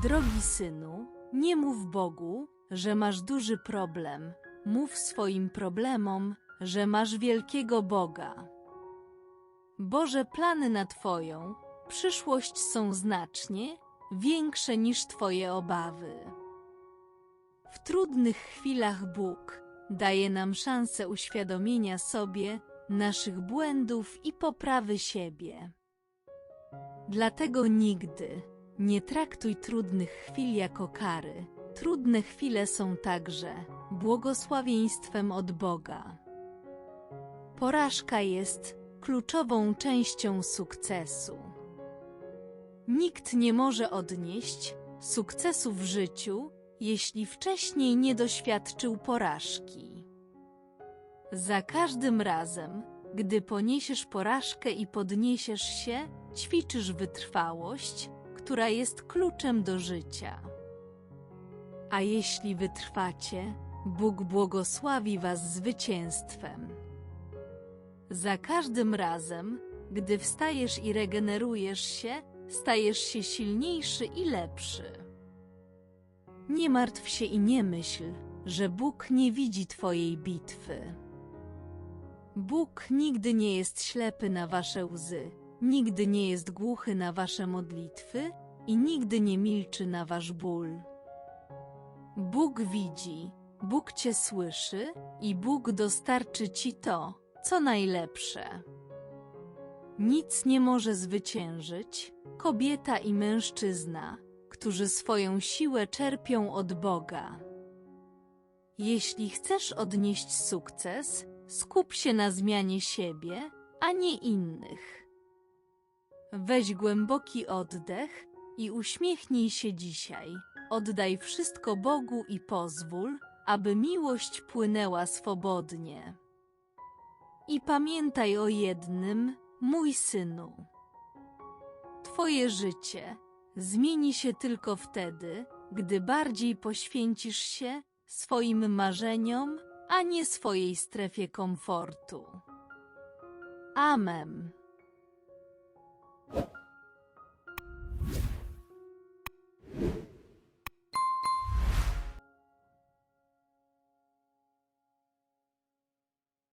Drogi synu, nie mów Bogu, że masz duży problem. Mów swoim problemom, że masz wielkiego Boga. Boże plany na Twoją przyszłość są znacznie większe niż Twoje obawy. W trudnych chwilach Bóg daje nam szansę uświadomienia sobie naszych błędów i poprawy siebie. Dlatego nigdy nie traktuj trudnych chwil jako kary. Trudne chwile są także błogosławieństwem od Boga. Porażka jest kluczową częścią sukcesu. Nikt nie może odnieść sukcesu w życiu, jeśli wcześniej nie doświadczył porażki. Za każdym razem, gdy poniesiesz porażkę i podniesiesz się, ćwiczysz wytrwałość, która jest kluczem do życia. A jeśli wytrwacie, Bóg błogosławi was zwycięstwem. Za każdym razem, gdy wstajesz i regenerujesz się, stajesz się silniejszy i lepszy. Nie martw się i nie myśl, że Bóg nie widzi Twojej bitwy. Bóg nigdy nie jest ślepy na Wasze łzy, nigdy nie jest głuchy na Wasze modlitwy i nigdy nie milczy na Wasz ból. Bóg widzi, Bóg Cię słyszy i Bóg dostarczy Ci to, co najlepsze. Nic nie może zwyciężyć kobieta i mężczyzna, którzy swoją siłę czerpią od Boga. Jeśli chcesz odnieść sukces, skup się na zmianie siebie, a nie innych. Weź głęboki oddech i uśmiechnij się dzisiaj. Oddaj wszystko Bogu i pozwól, aby miłość płynęła swobodnie. I pamiętaj o jednym, mój synu. Twoje życie zmieni się tylko wtedy, gdy bardziej poświęcisz się swoim marzeniom, a nie swojej strefie komfortu. Amen.